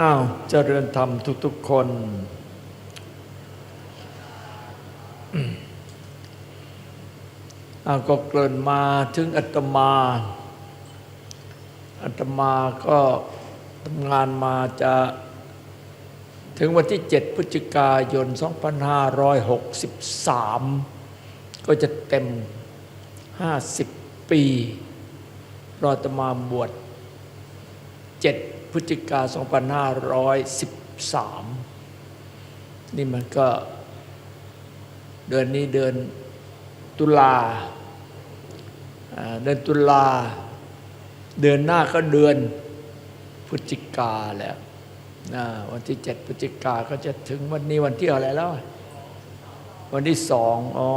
อ้าวเจริญธรรมทุกๆคน อ้าวก็เกริ่นมาถึงอัตมาอัตมาก็ทำงานมาจะถึงวันที่ 7 พฤศจิกายน 2563 ก็จะเต็ม 50 ปี รอตมาบวช 7 พฤศจิกา 2513 นี่มันก็เดือนนี้เดือนตุลาเดือนตุลา เดือนหน้าก็เดือนพฤศจิกาแล้ววันที่7พฤศจิกาก็จะถึงวันนี้วันที่อะไรแล้ว วันที่สองอ๋อ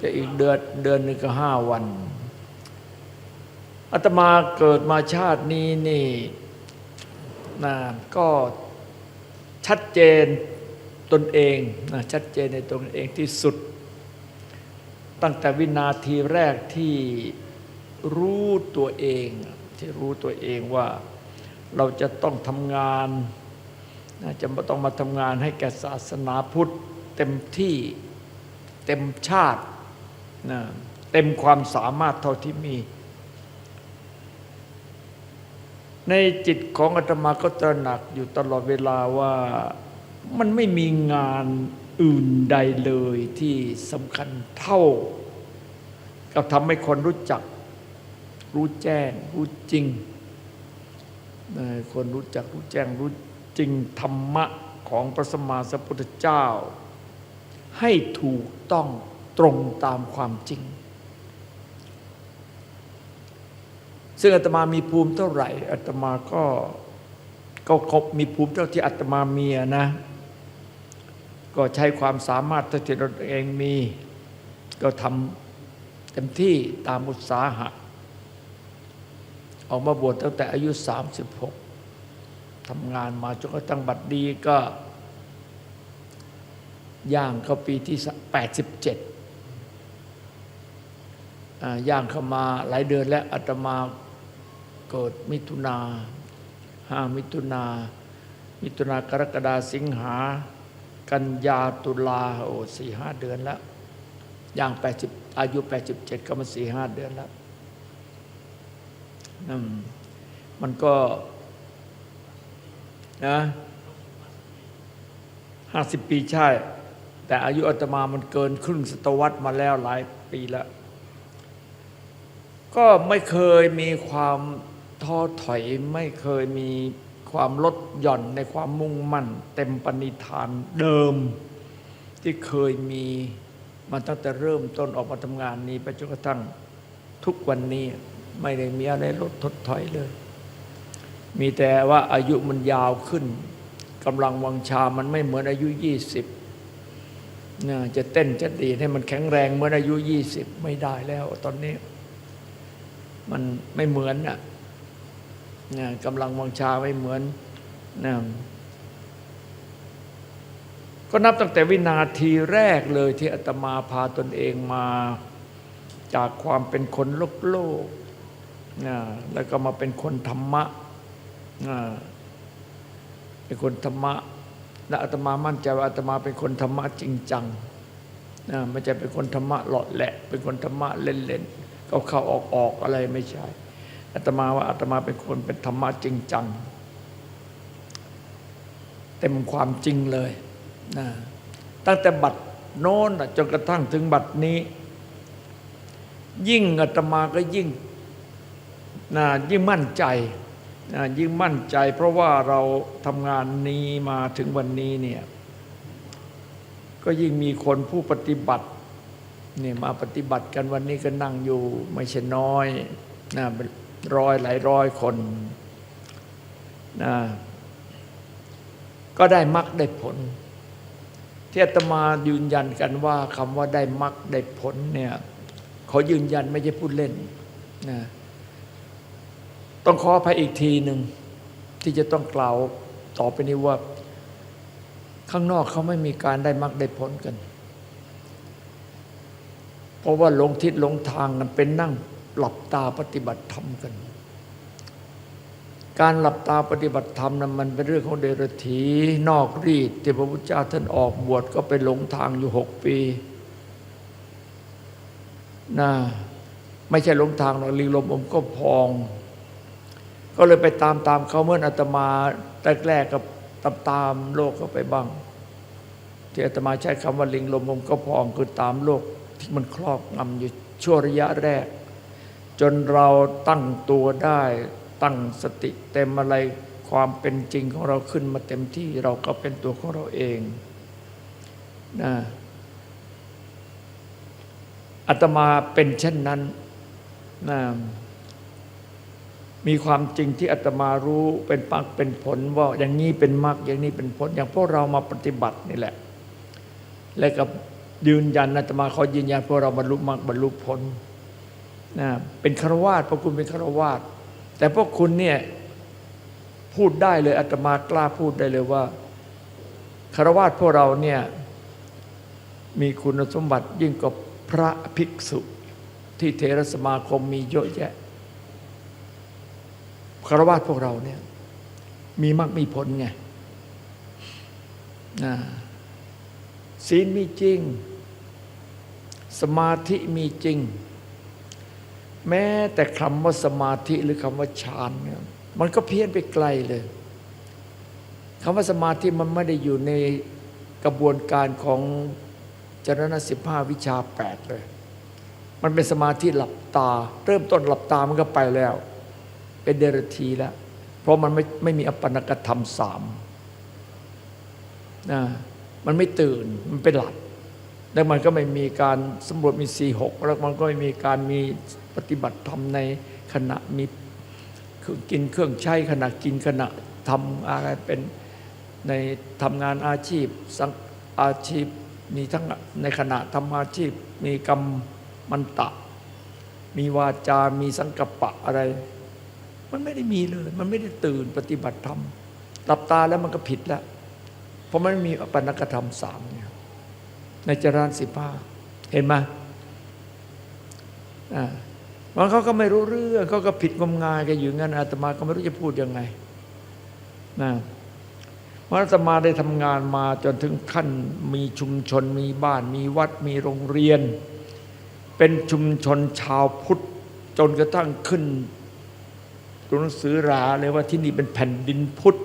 จะอีกเดือนเดือนหนึงก็ห้าวันอาตมาเกิดมาชาตินี้นี่ นะก็ชัดเจนตนเองนะชัดเจนในตนเองที่สุด ตั้งแต่วินาทีแรกที่รู้ตัวเอง ที่รู้ตัวเองว่าเราจะต้องทำงานนะจะต้องมาทำงานให้แก่ศาสนาพุทธเต็มที่เต็มชาตินะเต็มความสามารถเท่าที่มี ในจิตของอาตมาก็ตระหนักอยู่ตลอดเวลาว่ามันไม่มีงานอื่นใดเลยที่สำคัญเท่า กับทำให้คนรู้จัก รู้แจ้ง รู้จริง คนรู้จักรู้แจ้งรู้จริงธรรมะของพระสมมาสัพพุทธเจ้า ให้ถูกต้องตรงตามความจริง ซึ่งอาตมามีภูมิเท่าไหร่อาตมาก็ก็ครบมีภูมิเท่าที่อาตมามีนะ ก็ใช้ความสามารถที่ตนเองมี ก็ทำเต็มที่ตามอุตสาหะ ออกมาบวชตั้งแต่อายุ 36ทำงานมาจนกระทั่งบัดดีก็ย่างเข้าปีที่ 87อ่าย่างเข้ามาหลายเดือนแล้วอาตมา เกิดมิถุนาห้ามิถุนา มิถุนากรกฎาสิงหา กันยาตุลาโอ้สี่ห้าเดือนแล้ว อย่างแปดสิบอายุแปดสิบเจ็ดก็มาสี่ห้าเดือนแล้วมมันก็นะห้าสิบปีใช่ แต่อายุอาตมามันเกินครึ่งศตวรรษมาแล้วหลายปีแล้ว ก็ไม่เคยมีความ ท้อถอยไม่เคยมีความลดหย่อนในความมุ่งมั่น เต็มปณิธานเดิม ที่เคยมีมาตั้งแต่เริ่มต้นออกมาทำงานนี้ไปจนกระทั่งทุกวันนี้ไม่ได้มีอะไรลดทดถอยเลย มีแต่ว่าอายุมันยาวขึ้นกำลังวังชามันไม่เหมือนอายุยี่สิบนะจะเต้นจะดีให้มันแข็งแรงเหมือนอายุยี่สิบไม่ได้แล้ว ตอนนี้ มันไม่เหมือนอะ นะกำลังวังชาไม่เหมือนนะก็นับตั้งแต่วินาทีแรกเลยที่อาตมาพาตนเองมาจากความเป็นคนโลกโลกนะแล้วก็มาเป็นคนธรรมะนะเป็นคนธรรมะและอาตมามั่นใจว่าอาตมาเป็นคนธรรมะจริงจังนะไม่ใช่เป็นคนธรรมะหลอดแหละ เป็นคนธรรมะเล่นๆเข้าเข้าออกอออะไรไม่ใช่ อาตมาว่าอาตมาเป็นคนเป็นธรรมะจริงจัง เต็มความจริงเลยนะตั้งแต่บัดโน้นจนกระทั่งถึงบัดนี้ ยิ่งอาตมาก็ยิ่งนะยิ่งมั่นใจนะยิ่งมั่นใจ เพราะว่าเราทำงานนี้มาถึงวันนี้เนี่ยก็ยิ่งมีคนผู้ปฏิบัติเนี่ยมาปฏิบัติกันวันนี้ก็นั่งอยู่ไม่ใช่น้อยนะเป็น ร้อยหลายร้อยคนนะก็ได้มรรคได้ผล ที่อาตมายืนยันกันว่าคำว่าได้มรรคได้ผลเนี่ยขอยืนยันไม่ใช่พูดเล่นนะต้องขออภัยอีกทีหนึ่งที่จะต้องกล่าวต่อไปนี้ว่า ข้างนอกเขาไม่มีการได้มรรคได้ผลกัน เพราะว่าหลงทิศหลงทางกันเป็นนั่ง หลับตาปฏิบัติธรรมกัน การหลับตาปฏิบัติธรรมนั้นมันเป็นเรื่องของเดรัจฉีนอกรีดที่พระพุทธเจ้าท่านออกบวชก็ไปหลงทางอยู่หกปีนะไม่ใช่หลงทางหรอกลิงลมอมก็พอง ก็เลยไปตามตามเขาเมื่ออาตมาแรกๆกับตามตามโลกเขาไปบ้าง ที่อาตมาใช้คำว่าลิงลมอมก็พองคือตามโลกที่มันครอบงำอยู่ชั่วระยะแรก จนเราตั้งตัวได้ตั้งสติเต็มอะไรความเป็นจริงของเราขึ้นมาเต็มที่เราก็เป็นตัวของเราเองนะอาตมาเป็นเช่นนั้นนะมีความจริงที่อาตมารู้เป็นปักเป็นผลว่าอย่างนี้เป็นมรรคอย่างนี้เป็นผล อย่างพวกเรามาปฏิบัตินี่แหละ และกับยืนยันอาตมาขอยืนยันพวกเราบรรลุมรรคบรรลุผล นะเป็นฆราวาสพวกคุณเป็นฆราวาสแต่พวกคุณเนี่ยพูดได้เลยอาตมากล้าพูดได้เลยว่าฆราวาสพวกเราเนี่ยมีคุณสมบัติยิ่งกว่าพระภิกษุ ที่เทรสมาคมมีเยอะแยะฆราวาสพวกเราเนี่ยมีมรรคมีผลไงนะศีลมีจริง สมาธิมีจริง แม้แต่คำว่าสมาธิหรือคำว่าฌานเนี่ยมันก็เพี้ยนไปไกลเลยคำว่าสมาธิมันไม่ได้อยู่ในกระบวนการของจรณะสิบห้าวิชาแปดเลย มันเป็นสมาธิหลับตา เริ่มต้นหลับตามันก็ไปแล้ว เป็นเดรธีแล้ว เพราะมันไม่ไม่มีอปปนกธรรมสามนะมันไม่ตื่นมันเป็นหลับ แล้วมันก็ไม่มีการสำรวจมีสี่หกแล้วมันก็ไม่มีการมีปฏิบัติธรรมในขณะมีกินเครื่องใช้ขณะกินขณะทำอะไรเป็นในทำงานอาชีพสังอาชีพมีทั้งในขณะทำอาชีพ มีกรรมมันตะ มีวาจา มีสังกัปปะอะไร มันไม่ได้มีเลย มันไม่ได้ตื่นปฏิบัติธรรมหลับตาแล้วมันก็ผิดแล้ว เพราะมันไม่มีอปปนกธรรมสามเนี่ย ในจรานสิบห้าเห็นไหมอ่าบางเขาก็ไม่รู้เรื่องเขาก็ผิดงมงายกันอยู่งั้นอาตมาก็ไม่รู้จะพูดยังไงนะเพราะอาตมาได้ทำงานมาจนถึงขั้นมีชุมชนมีบ้าน มีวัดมีโรงเรียน เป็นชุมชนชาวพุทธจนกระทั่งขึ้นตัวหนังสือราเลยว่าที่นี่เป็นแผ่นดินพุทธ